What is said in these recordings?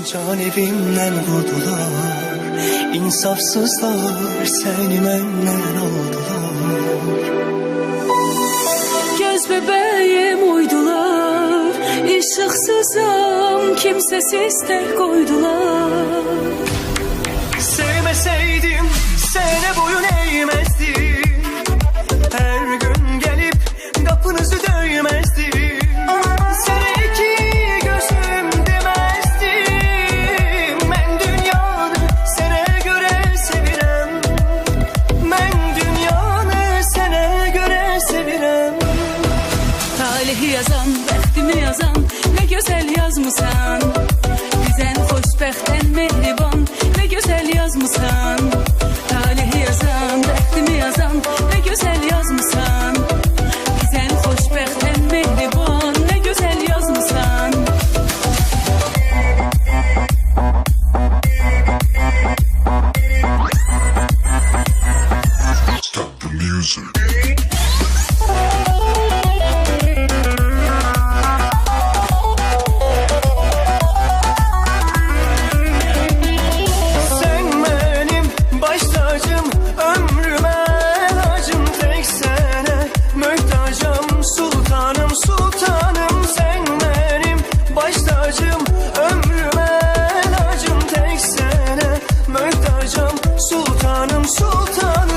Can evimden vurdular. İnsafsızlar seni benden aldılar. Göz bebeğim uydular. Işıksızım kimsesiz tek koydular. Sevmeseydim sene boyu yazan ben. Canım sultanım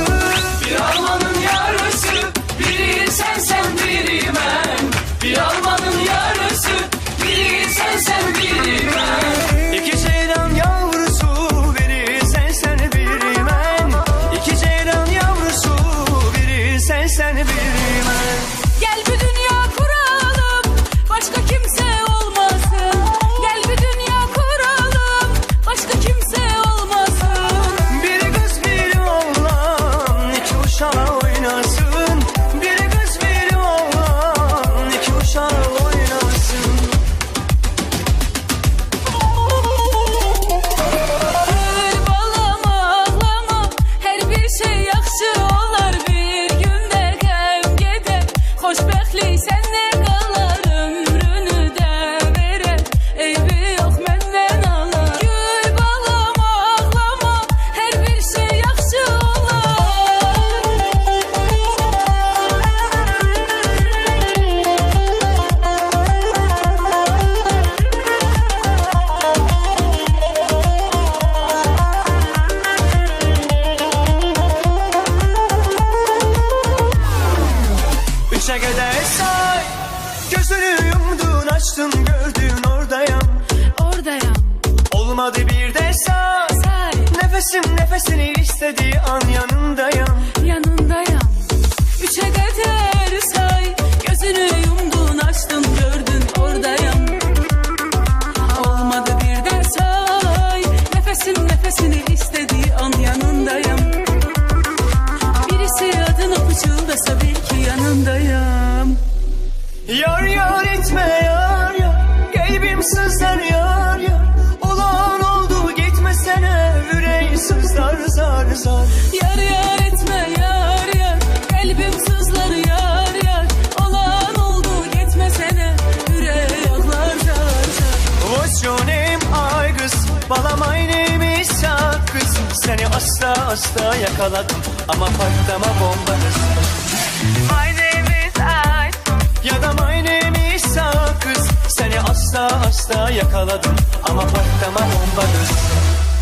Sesim nefesini istediği an yanındayım Yanındayım Üçe kadar say Gözünü yumdun açtın gördün oradayım Olmadı bir de say Nefesim nefesini istediği an yanındayım Birisi adını fıçıldasa bil ki yanındayım Yar yar etme yar yar. Kalbim sızlanıyor. hasta yakaladım ama patlama bomba hızlı. My name is Ice. Ya da my name is Sakız. Seni asla asla yakaladım ama patlama bomba hızlı.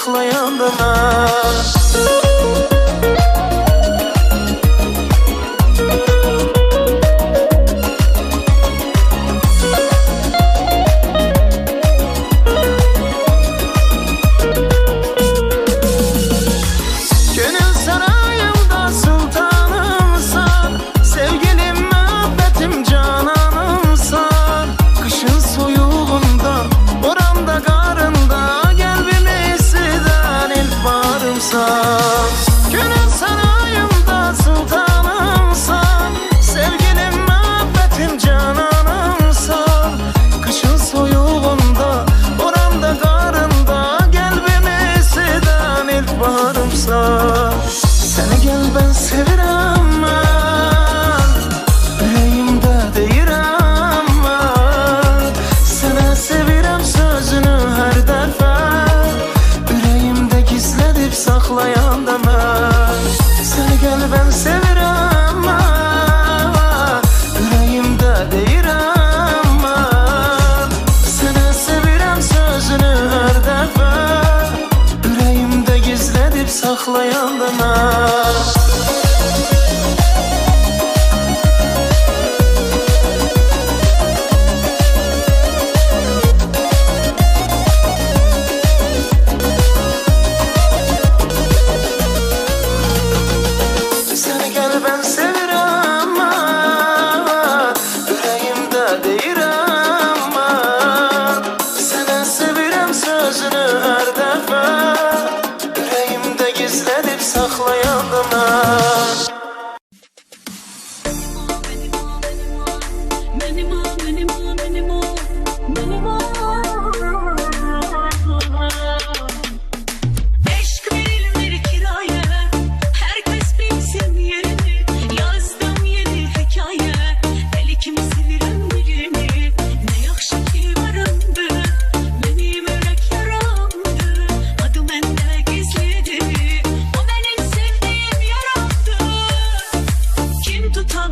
Saxlayanda mən varımsan Seni gel ben sevirəm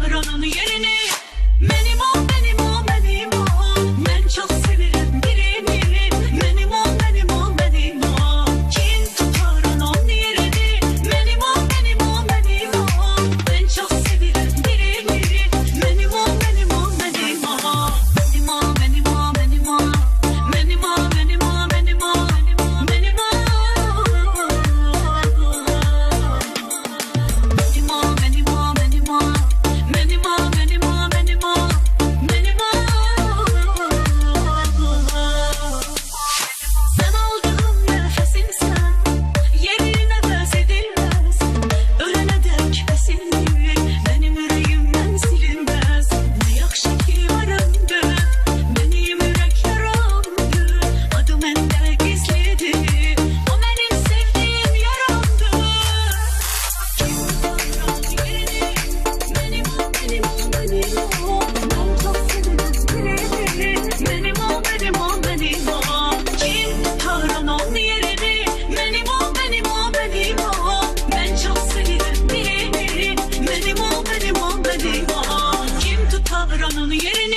koyar onu yerine. Benim kaldıran onu yerine